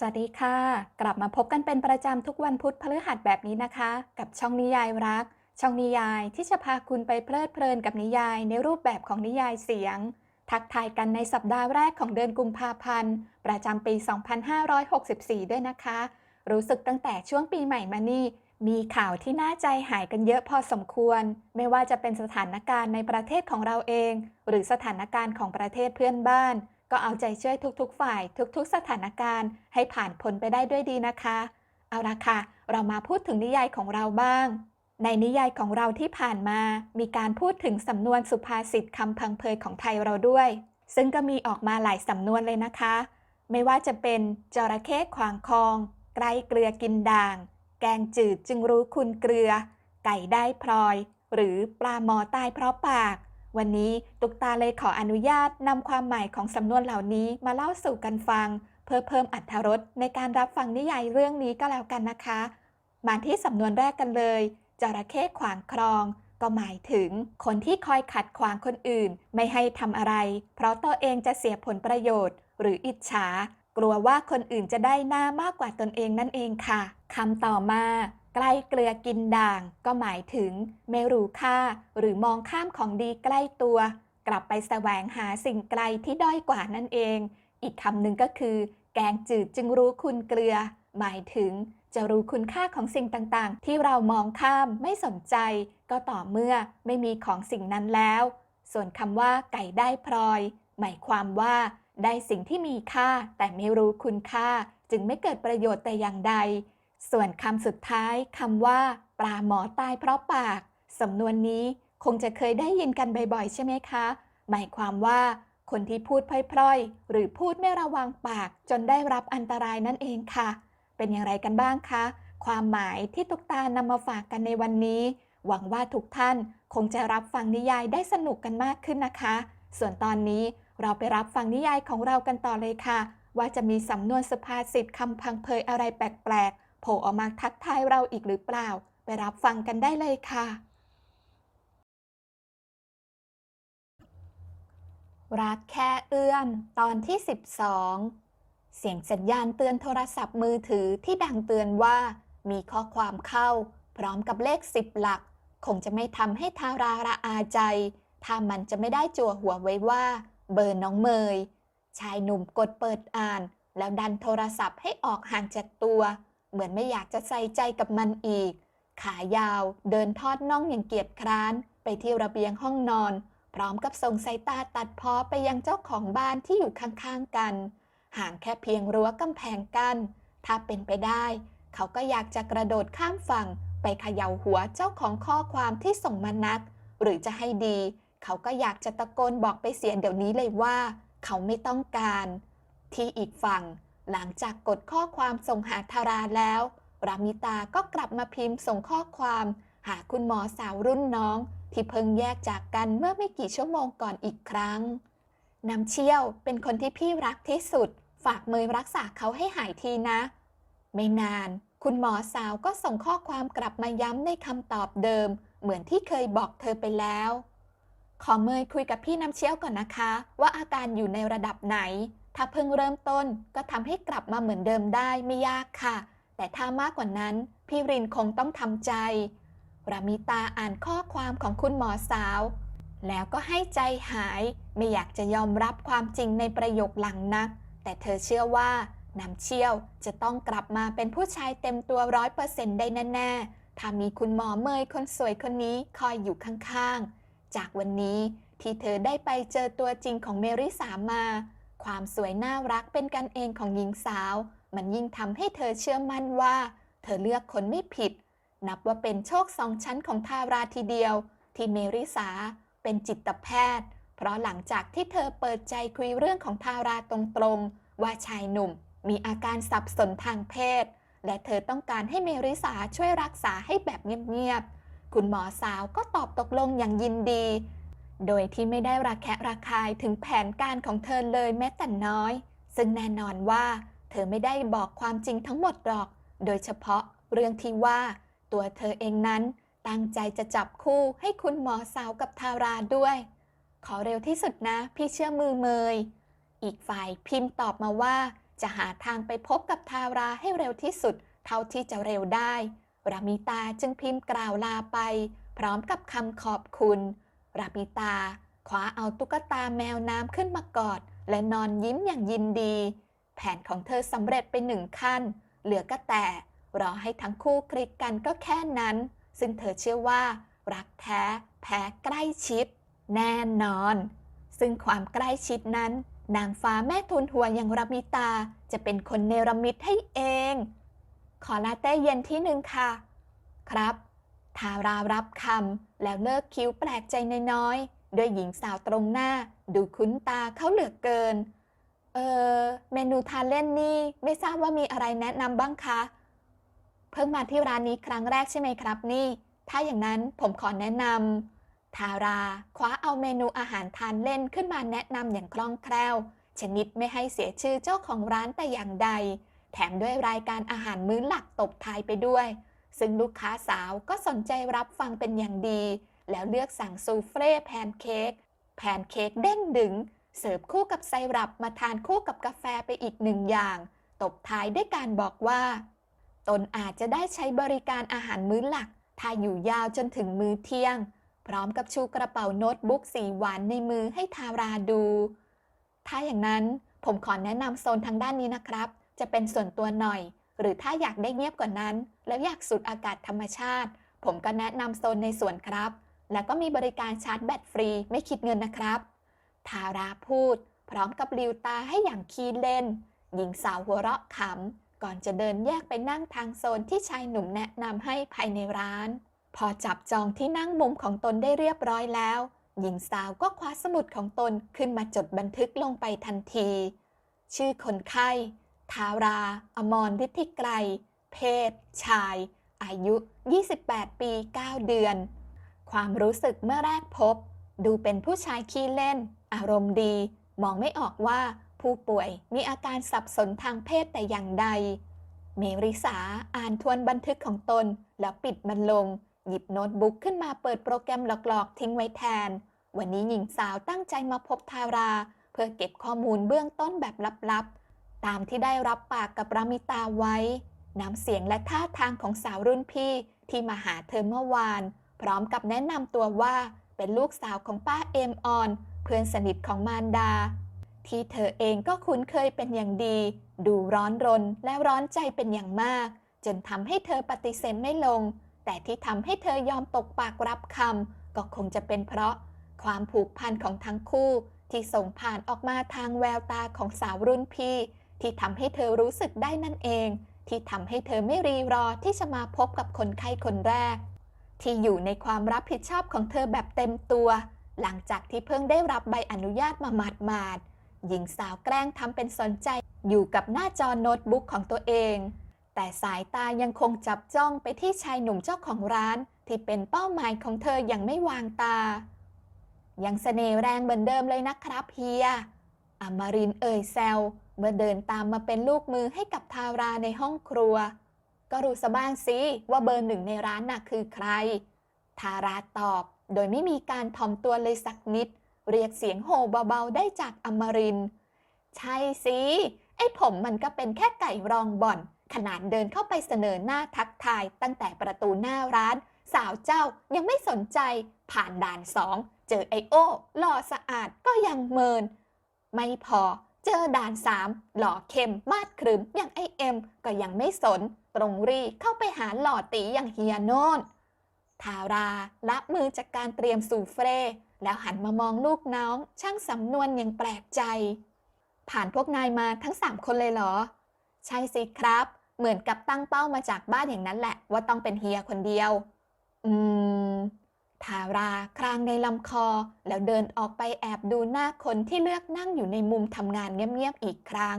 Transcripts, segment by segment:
สวัสดีค่ะ กลับมาพบกันเป็นประจำทุกวันพุธพฤหัสแบบนี้นะคะ กับช่องนิยายรัก ช่องนิยายที่จะพาคุณไปเพลิดเพลินกับนิยายในรูปแบบของนิยายเสียง ทักทายกันในสัปดาห์แรกของเดือนกุมภาพันธ์ ประจำปี 2564 ด้วยนะคะ รู้สึกตั้งแต่ช่วงปีใหม่มานี่ มีข่าวที่น่าใจหายกันเยอะพอสมควร ไม่ว่าจะเป็นสถานการณ์ในประเทศของเราเอง หรือสถานการณ์ของประเทศเพื่อนบ้าน ก็เอาใจช่วยทุกๆ ฝ่ายทุกๆ สถานการณ์ ให้ผ่านพ้นไปได้ด้วยดีนะคะ เอาละค่ะ เรามาพูดถึงนิยายของเราบ้าง ในนิยายของเราที่ผ่านมา มีการพูดถึงสำนวนสุภาษิตคำพังเพยของไทยเราด้วย ซึ่งก็มีออกมาหลายสำนวนเลยนะคะ ไม่ว่าจะเป็นจระเข้ขวางคลองไกลเกลือกินด่าง แกงจืดจึงรู้คุณเกลือ ไก่ได้พลอย หรือปลาหมอตายเพราะปาก วันนี้ตุกตาเลยขออนุญาตนำความหมายของสำนวนเหล่านี้มาเล่าสู่กันฟัง เพื่อเพิ่มอรรถรสในการรับฟังนิยายเรื่องนี้ก็แล้วกันนะคะ มาที่สำนวนแรกกันเลยจระเข้ขวางคลอง ก็หมายถึง คนที่คอยขัดขวางคนอื่น ไม่ให้ทำอะไร เพราะตัวเองจะเสียผลประโยชน์ หรืออิจฉา กลัวว่าคนอื่นจะได้หน้ามากกว่าตนเองนั่นเองค่ะคำต่อมา ใกล้เกลือกินด่าง ก็หมายถึงไม่รู้ค่า หรือมองข้ามของดีใกล้ตัว กลับไปแสวงหาสิ่งไกลที่ด้อยกว่านั่นเอง อีกคำหนึ่งก็คือ แกงจืดจึงรู้คุณเกลือ หมายถึงจะรู้คุณค่าของสิ่งต่างๆ ที่เรามองข้ามไม่สนใจ ก็ต่อเมื่อไม่มีของสิ่งนั้นแล้ว ส่วนคำว่า ไก่ได้พลอย หมายความว่า ได้สิ่งที่มีค่าแต่ไม่รู้คุณค่า จึงไม่เกิดประโยชน์แต่อย่างใด ส่วนคำสุดท้ายคำว่า ปลาหมอตายเพราะปาก สำนวนนี้คงจะเคยได้ยินกันบ่อยๆ ใช่ไหมคะ หมายความว่า คนที่พูดพร่อยๆ หรือพูดไม่ระวังปากจนได้รับอันตรายนั่นเองค่ะ เป็นอย่างไรกันบ้างคะ ความหมายที่ตุกตานำมาฝากกันในวันนี้ หวังว่าทุกท่านคงจะรับฟังนิยายได้สนุกกันมากขึ้นนะคะ ส่วนตอนนี้เราไปรับฟังนิยายของเรากันต่อเลยค่ะ ว่าจะมีสำนวนสุภาษิตคำพังเพยอะไรแปลกๆ โผล่ออกมาทักทายเราอีกหรือเปล่า ไปรับฟังกันได้เลยค่ะ รักแค่เอื้อนตอนที่ 12 เสียงสัญญาณเตือนโทรศัพท์มือถือที่ดังเตือนว่ามีข้อความเข้า พร้อมกับเลขสิบหลัก คงจะไม่ทำให้ทาราระอาใจ ถ้ามันจะไม่ได้จั่วหัวไว้ว่า เบอร์น้องเมย ชายหนุ่มกดเปิดอ่าน แล้วดันโทรศัพท์ให้ออกห่างจากตัว เหมือนไม่อยากจะใส่ใจกับมันอีก ขายาวเดินทอดน่องอย่างเกียจคร้าน ไปที่ระเบียงห้องนอน พร้อมกับส่งสายตาตัดพ้อไปยังเจ้าของบ้านที่อยู่ข้างๆกัน ห่างแค่เพียงรั้วกำแพงกัน้น ถ้าเป็นไปได้ เขาก็อยากจะกระโดดข้ามฝั่ง ไปเขย่าหัวเจ้าของข้อความที่ส่งมานัก หรือจะให้ดี เขาก็อยากจะตะโกนบอกไปเสียเดี๋ยวนี้เลยว่า เขาไม่ต้องการ ที่อีกฝั่ง หลังจากกดข้อความส่งหาธาราแล้ว รามิตาก็กลับมาพิมพ์ส่งข้อความ หาคุณหมอสาวรุ่นน้อง ที่เพิ่งแยกจากกันเมื่อไม่กี่ชั่วโมงก่อนอีกครั้ง น้ำเชี่ยวเป็นคนที่พี่รักที่สุด ฝากมือรักษาเขาให้หายทีนะ ไม่นาน คุณหมอสาวก็ส่งข้อความกลับมาย้ำในคำตอบเดิม เหมือนที่เคยบอกเธอไปแล้ว ขอเมยคุยกับพี่น้ำเชี่ยวก่อนนะคะ ว่าอาการอยู่ในระดับไหน ถ้าเพิ่งเริ่มต้นก็ทำให้กลับมาเหมือนเดิมได้ไม่ยากค่ะ แต่ถ้ามากกว่านั้น พี่รินคงต้องทำใจ รามิตาอ่านข้อความของคุณหมอสาว แล้วก็ให้ใจหายไม่อยากจะยอมรับความจริงในประโยคหลังนัก แต่เธอเชื่อว่าน้ำเชี่ยวจะต้องกลับมาเป็นผู้ชายเต็มตัวร้อยเปอร์เซ็นต์ได้แน่ๆ ถ้ามีคุณหมอเมยคนสวยคนนี้คอยอยู่ข้างๆ จากวันนี้ที่เธอได้ไปเจอตัวจริงของเมริสามา ความสวยน่ารักเป็นกันเองของหญิงสาว มันยิ่งทำให้เธอเชื่อมั่นว่า เธอเลือกคนไม่ผิด นับว่าเป็นโชคสองชั้นของทาราทีเดียว ที่เมริสาเป็นจิตแพทย์ เพราะหลังจากที่เธอเปิดใจคุยเรื่องของทาราตรงๆ ว่าชายหนุ่ม มีอาการสับสนทางเพศ และเธอต้องการให้เมริสาช่วยรักษาให้แบบเงียบๆคุณหมอสาวก็ตอบตกลงอย่างยินดี โดยที่ไม่ได้ระแคะระคายถึงแผนการของเธอเลยแม้แต่น้อย ซึ่งแน่นอนว่า เธอไม่ได้บอกความจริงทั้งหมดหรอก โดยเฉพาะเรื่องที่ว่า ตัวเธอเองนั้นตั้งใจจะจับคู่ให้คุณหมอสาวกับทาราด้วย ขอเร็วที่สุดนะ พี่เชื่อมือเมย อีกฝ่ายพิมพ์ตอบมาว่า จะหาทางไปพบกับทาราให้เร็วที่สุด เท่าที่จะเร็วได้รามิตาจึงพิมพ์กล่าวลาไป พร้อมกับคำขอบคุณ รามิตาคว้าเอาตุ๊กตาแมวน้ำขึ้นมากอด และนอนยิ้มอย่างยินดี แผนของเธอสำเร็จไปหนึ่งขั้น เหลือก็แต่ รอให้ทั้งคู่คลิกกันก็แค่นั้น ซึ่งเธอเชื่อว่า รักแท้แพ้ใกล้ชิด แน่นอน ซึ่งความใกล้ชิดนั้น นางฟ้าแม่ทุนหัวอย่างรามิตาจะเป็นคนเนรมิตให้เอง ขอลาเต้เย็นที่หนึ่งค่ะ ครับ ทารารับคำแล้วเลิกคิ้วแปลกใจน้อยๆด้วยหญิงสาวตรงหน้า ดูคุ้นตาเขาเหลือเกิน เออเมนูทานเล่นนี่ไม่ทราบว่ามีอะไรแนะนำบ้างคะ เพิ่งมาที่ร้านนี้ครั้งแรกใช่ไหมครับนี่ ถ้าอย่างนั้นผมขอแนะนำทาราคว้าเอาเมนูอาหารทานเล่นขึ้นมาแนะนำอย่างคล่องแคล่ว ชนิดไม่ให้เสียชื่อเจ้าของร้านแต่อย่างใด แถมด้วยรายการอาหารมื้อหลักตบท้ายไปด้วย ซึ่งลูกค้าสาวก็สนใจรับฟังเป็นอย่างดี แล้วเลือกสั่งซูเฟ่แพนเค้กแพนเค้กเด้งดึง เสิร์ฟคู่กับไซรัปมาทานคู่กับกาแฟไปอีกหนึ่งอย่าง ตบท้ายด้วยการบอกว่า ตนอาจจะได้ใช้บริการอาหารมื้อหลัก ถ้าอยู่ยาวจนถึงมื้อเที่ยง พร้อมกับชูกระเป๋าโน้ตบุ๊กสีหวานในมือให้ทาราดู ถ้าอย่างนั้นผมขอแนะนำโซนทางด้านนี้นะครับ จะเป็นส่วนตัวหน่อย หรือถ้าอยากได้เงียบกว่านั้น แล้วอยากสูดอากาศธรรมชาติ ผมก็แนะนำโซนในสวนครับ แล้วก็มีบริการชาร์จแบตฟรีไม่คิดเงินนะครับทาราพูด พร้อมกับลิวตาให้อย่างคีเล่น หญิงสาวหัวเราะขำ ก่อนจะเดินแยกไปนั่งทางโซนที่ชายหนุ่มแนะนำให้ภายในร้าน พอจับจองที่นั่งมุมของตนได้เรียบร้อยแล้ว หญิงสาวก็คว้าสมุดของตนขึ้นมาจดบันทึกลงไปทันที ชื่อคนไข้ ทารา อมรฤทธิไกร เพศ ชาย อายุ 28 ปี 9 เดือน ความรู้สึกเมื่อแรกพบ ดูเป็นผู้ชายขี้เล่น อารมณ์ดี มองไม่ออกว่าผู้ป่วยมีอาการสับสนทางเพศแต่อย่างใด เมริสาอ่านทวนบันทึกของตน แล้วปิดมันลง หยิบโน้ตบุ๊กขึ้นมาเปิดโปรแกรมหลอกๆ ทิ้งไว้แทน วันนี้หญิงสาวตั้งใจมาพบทารา เพื่อเก็บข้อมูลเบื้องต้นแบบลับๆ ตามที่ได้รับปากกับรามิตาไว้ น้ำเสียงและท่าทางของสาวรุ่นพี่ที่มาหาเธอเมื่อวาน พร้อมกับแนะนำตัวว่าเป็นลูกสาวของป้าเอมออน เพื่อนสนิทของมารดา ที่เธอเองก็คุ้นเคยเป็นอย่างดี ดูร้อนรนและร้อนใจเป็นอย่างมาก จนทำให้เธอปฏิเสธไม่ลง แต่ที่ทำให้เธอยอมตกปากรับคำก็คงจะเป็นเพราะ ความผูกพันของทั้งคู่ที่ส่งผ่านออกมาทางแววตาของสาวรุ่นพี่ ที่ทำให้เธอรู้สึกได้นั่นเอง ที่ทำให้เธอไม่รีรอที่จะมาพบกับคนไข้คนแรก ที่อยู่ในความรับผิดชอบของเธอแบบเต็มตัว หลังจากที่เพิ่งได้รับใบอนุญาตมาหมาดๆหญิงสาวแกล้งทำเป็นสนใจอยู่กับหน้าจอโน้ตบุ๊กของตัวเอง แต่สายตายังคงจับจ้องไปที่ชายหนุ่มเจ้าของร้าน ที่เป็นเป้าหมายของเธออย่างไม่วางตา ยังเสน่ห์แรงเหมือนเดิมเลยนะครับเฮีย อมรินเอ่ยแซวเมื่อเดินตามมาเป็นลูกมือให้กับทาราในห้องครัว ก็รู้สบ้างสิว่าเบอร์หนึ่งในร้านน่ะคือใคร ทาราตอบโดยไม่มีการถ่อมตัวเลยสักนิด เรียกเสียงโห่เบาๆได้จากอมริน ใช่สิไอ้ผมมันก็เป็นแค่ไก่รองบ่อน ขนาดเดินเข้าไปเสนอหน้าทักทายตั้งแต่ประตูหน้าร้าน สาวเจ้ายังไม่สนใจ ผ่านด่านสองเจอไอโอหล่อสะอาดก็ยังเมิน ไม่พอ เจอด่านสามหล่อเข้มมาดครึมอย่างไอเอ็มก็ยังไม่สนตรงรีเข้าไปหาหล่อตีอย่างเฮียโนนทาราละมือจากการเตรียมสูเฟรแล้วหันมามองลูกน้อง ช่างสำนวนอย่างแปลกใจ ผ่านพวกนายมาทั้งสามคนเลยเหรอ ใช่สิครับ เหมือนกับตั้งเป้ามาจากบ้านอย่างนั้นแหละ ว่าต้องเป็นเฮียคนเดียว อืม ทาราครางในลำคอ แล้วเดินออกไปแอบดูหน้าคนที่เลือกนั่งอยู่ในมุมทำงานเงียบๆอีกครั้ง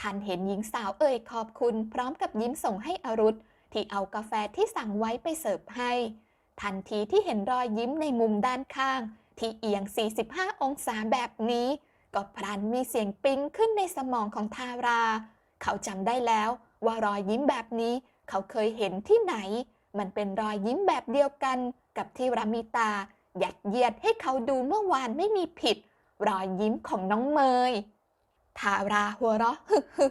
ทันเห็นหญิงสาวเอ่ยขอบคุณ พร้อมกับยิ้มส่งให้อรุธที่เอากาแฟที่สั่งไว้ไปเสิร์ฟให้ ทันทีที่เห็นรอยยิ้มในมุมด้านข้าง ที่เอียง 45 องศาแบบนี้ ก็พลันมีเสียงปิ๊งขึ้นในสมองของทารา เขาจำได้แล้วว่ารอยยิ้มแบบนี้ เขาเคยเห็นที่ไหน มันเป็นรอยยิ้มแบบเดียวกัน กับที่รามิตายัดเยียดให้เขาดูเมื่อวานไม่มีผิด รอยยิ้มของน้องเมย ทาราหัวเราะฮึฮึ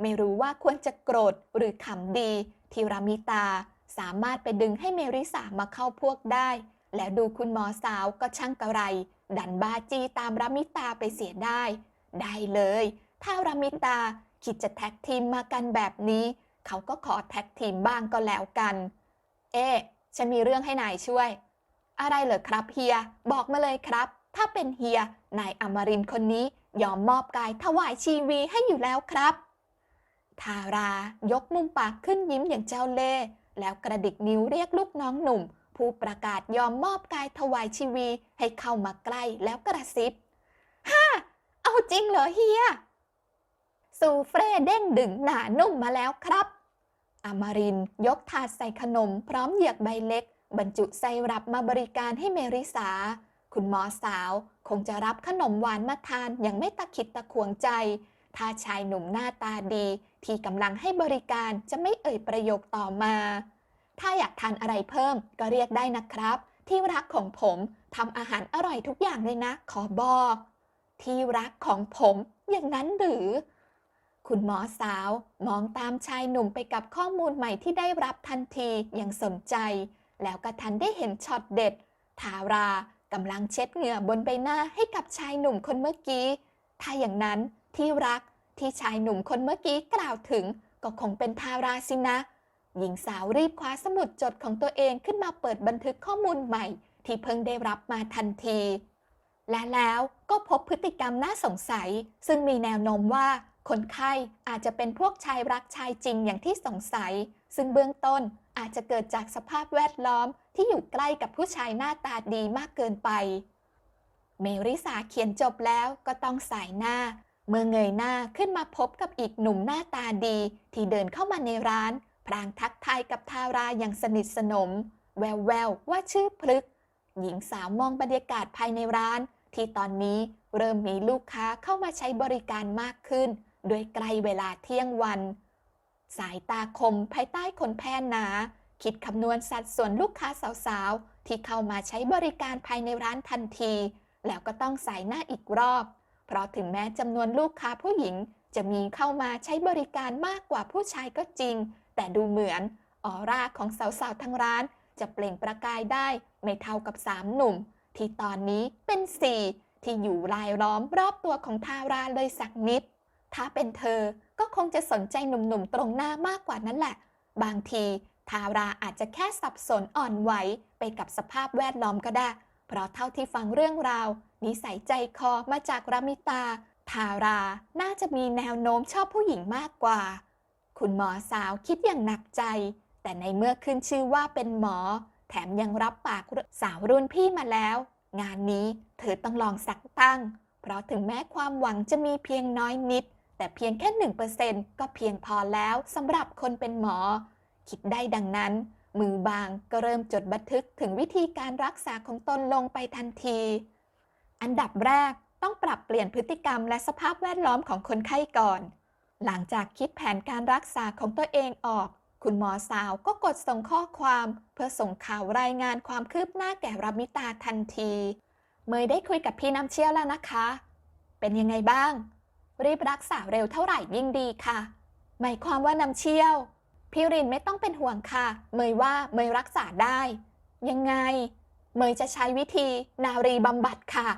ไม่รู้ว่าควรจะโกรธหรือขำดี ที่รามิตาสามารถไปดึงให้เมริสามาเข้าพวกได้ แล้วดูคุณหมอสาวก็ช่างกระไร ดันบาจีตามรามิตาไปเสียได้ ได้เลย ถ้ารามิตาคิดจะแท็กทีมมากันแบบนี้ เขาก็ขอแท็กทีมบ้างก็แล้วกัน เอ๊ะ ฉันมีเรื่องให้นายช่วย อะไรเหรอครับเฮีย บอกมาเลยครับ ถ้าเป็นเฮีย นายอมรินคนนี้ยอมมอบกายถวายชีวีให้อยู่แล้วครับทารายกมุมปากขึ้นยิ้มอย่างเจ้าเล่ห์แล้วกระดิกนิ้วเรียกลูกน้องหนุ่ม ผู้ประกาศยอมมอบกายถวายชีวีให้เข้ามาใกล้แล้วกระซิบฮ่าเอาจริงเหรอเฮียซูเฟ่เด้งดึงหนานุ่มมาแล้วครับ อมรินยกถาดใส่ขนมพร้อมเหยือกใบเล็ก บรรจุใส่รับมาบริการให้เมริสา คุณหมอสาวคงจะรับขนมหวานมาทานอย่างไม่ตะขิดตะขวงใจ ถ้าชายหนุ่มหน้าตาดี ที่กำลังให้บริการจะไม่เอ่ยประโยคต่อมา ถ้าอยากทานอะไรเพิ่มก็เรียกได้นะครับ ที่รักของผมทำอาหารอร่อยทุกอย่างเลยนะ ขอบอก ที่รักของผมอย่างนั้นหรือ คุณหมอสาว มองตามชายหนุ่มไปกับข้อมูลใหม่ที่ได้รับทันทีอย่างสนใจ แล้วก็ทันได้เห็นช็อตเด็ด ทารากำลังเช็ดเหงื่อบนใบหน้าให้กับชายหนุ่มคนเมื่อกี้ ถ้าอย่างนั้นที่รักที่ชายหนุ่มคนเมื่อกี้กล่าวถึง ก็คงเป็นทาราสินะ หญิงสาวรีบคว้าสมุดจดของตัวเองขึ้นมาเปิดบันทึกข้อมูลใหม่ ที่เพิ่งได้รับมาทันที และแล้วก็พบพฤติกรรมน่าสงสัย ซึ่งมีแนวโน้มว่า คนไข้อาจจะเป็นพวกชายรักชายจริงอย่างที่สงสัย ซึ่งเบื้องต้นอาจจะเกิดจากสภาพแวดล้อมที่อยู่ใกล้กับผู้ชายหน้าตาดีมากเกินไป เมริสาเขียนจบแล้วก็ต้องสายหน้า เมื่อเงยหน้าขึ้นมาพบกับอีกหนุ่มหน้าตาดี ที่เดินเข้ามาในร้าน พลางทักทายกับทาราอย่างสนิทสนม แววแววว่าชื่อพลึก หญิงสาวมองบรรยากาศภายในร้าน ที่ตอนนี้เริ่มมีลูกค้าเข้ามาใช้บริการมากขึ้น โดยใกล้เวลาเที่ยงวัน สายตาคมภายใต้คนแพนหนา คิดคำนวณสัดส่วนลูกค้าสาวๆ ที่เข้ามาใช้บริการภายในร้านทันที แล้วก็ต้องสายหน้าอีกรอบ เพราะถึงแม้จำนวนลูกค้าผู้หญิง จะมีเข้ามาใช้บริการมากกว่าผู้ชายก็จริง แต่ดูเหมือนออร่าของสาวๆทั้งร้าน จะเปล่งประกายได้ไม่เท่ากับสามหนุ่ม ที่ตอนนี้เป็นสี่ที่อยู่รายล้อมรอบตัวของทาราเลยสักนิด ถ้าเป็นเธอก็คงจะสนใจหนุ่มๆตรงหน้ามากกว่านั้นแหละ บางทีทาราอาจจะแค่สับสนอ่อนไหวไปกับสภาพแวดล้อมก็ได้ เพราะเท่าที่ฟังเรื่องราว นิสัยใจคอมาจากรามิตา ทาราน่าจะมีแนวโน้มชอบผู้หญิงมากกว่า คุณหมอสาวคิดอย่างหนักใจ แต่ในเมื่อขึ้นชื่อว่าเป็นหมอ แถมยังรับปากสาวรุ่นพี่มาแล้ว งานนี้เธอต้องลองสักตั้ง เพราะถึงแม้ความหวังจะมีเพียงน้อยนิด แต่เพียงแค่หนึ่งเปอร์เซ็นก็เพียงพอแล้วสำหรับคนเป็นหมอ คิดได้ดังนั้น มือบางก็เริ่มจดบันทึกถึงวิธีการรักษาของตนลงไปทันที อันดับแรกต้องปรับเปลี่ยนพฤติกรรมและสภาพแวดล้อมของคนไข้ก่อน หลังจากคิดแผนการรักษาของตัวเองออก คุณหมอสาวก็กดส่งข้อความ เพื่อส่งข่าวรายงานความคืบหน้าแก่รามิตาทันที เมยได้คุยกับพี่น้ำเชี่ยวแล้วนะคะ เป็นยังไงบ้าง รีบรักษาเร็วเท่าไหร่ยิ่งดีค่ะ หมายความว่าน้ำเชี่ยว พี่รินไม่ต้องเป็นห่วงค่ะ เมยว่าเมยรักษาได้ ยังไง เมยจะใช้วิธีนารีบำบัดค่ะ